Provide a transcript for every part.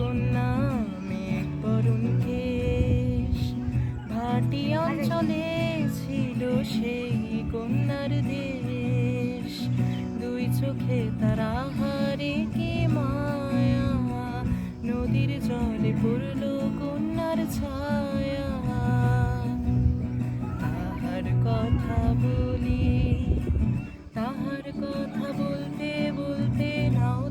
কন্যা মেঘ সেই কন্যার দেশ। দুই চোখে তারা মায়া। নদীর জলে পড়ল কন্যার ছায়া। তাহার কথা বলি, তাহার কথা বলতে বলতে নাও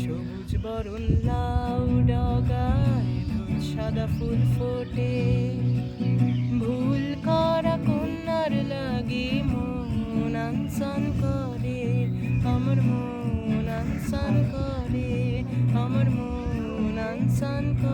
সবুজ বরণ, লাউ ডগায় সাদা ফুল ফোটে। ভুল করা কন্যার লাগি মন আনসান করে। আমার মন আনসান করে, আমার মন আনসান করে।